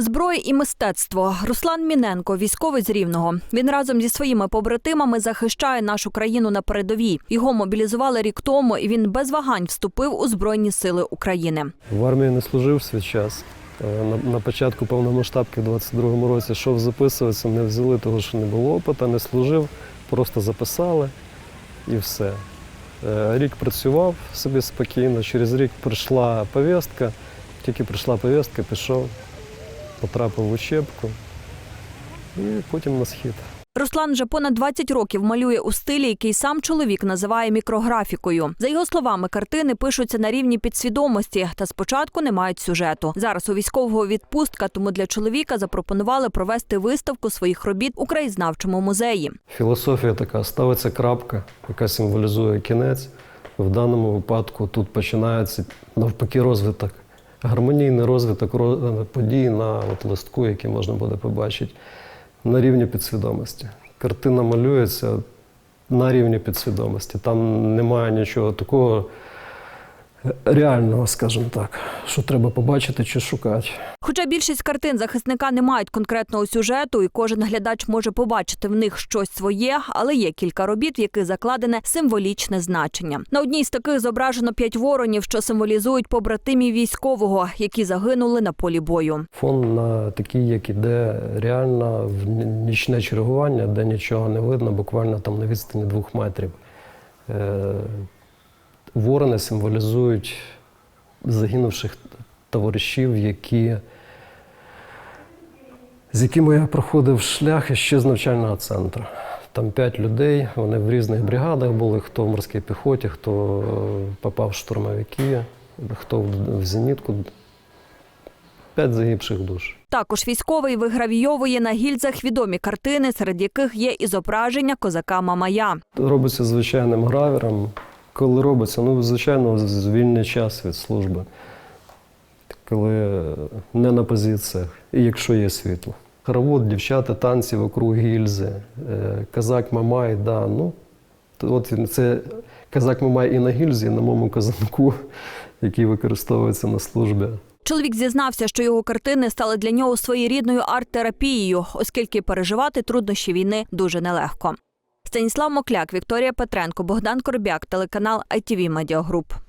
Зброя і мистецтво. Руслан Міненко, військовий з Рівного. Він разом зі своїми побратимами захищає нашу країну на передовій. Його мобілізували рік тому, і він без вагань вступив у Збройні сили України. В армії не служив свій час. Е, На, початку повномасштабки в 22-му році йшов записуватися, не взяли, того що не було опиту, не служив, просто записали і все. Е, Рік працював собі спокійно, через рік прийшла повістка, тільки прийшла повістка, пішов, потрапив в учебку і потім на схід. Руслан вже понад 20 років малює у стилі, який сам чоловік називає мікрографікою. За його словами, картини пишуться на рівні підсвідомості та спочатку не мають сюжету. Зараз у військового відпустка, тому для чоловіка запропонували провести виставку своїх робіт у краєзнавчому музеї. Філософія така, ставиться крапка, яка символізує кінець. В даному випадку тут починається навпаки розвиток, гармонійний розвиток ро- подій на от листку, який можна буде побачити на рівні підсвідомості. Картина малюється на рівні підсвідомості. Там немає нічого такого реального, скажімо так, що треба побачити чи шукати. Хоча більшість картин захисника не мають конкретного сюжету, і кожен глядач може побачити в них щось своє, але є кілька робіт, в яких закладене символічне значення. На одній з таких зображено п'ять воронів, що символізують побратимів військового, які загинули на полі бою. Фон на такий, як іде реально в нічне чергування, де нічого не видно, буквально там на відстані двох метрів. Ворони символізують загинувших товаришів, які, з якими я проходив шлях ще з навчального центру. Там п'ять людей, вони в різних бригадах були, хто в морській піхоті, хто попав в штурмовики, хто в зенітку. П'ять загибших душ. Також військовий вигравійовує на гільзах відомі картини, серед яких є і зображення козака Мамая. Робиться звичайним гравером. Коли робиться, ну, звичайно, з- з час від служби. Коли не на позиціях, і якщо є світло. Хоровод, дівчата, танці вокруг гільзи, е, казак Мамай, да, ну, от це казак Мамай і на гільзі, і на моєму казанку, який використовується на службі. Чоловік зізнався, що його картини стали для нього своєрідною арт-терапією, оскільки переживати труднощі війни дуже нелегко. Станіслав Мокляк, Вікторія Петренко, Богдан Корбяк, телеканал ITV Media.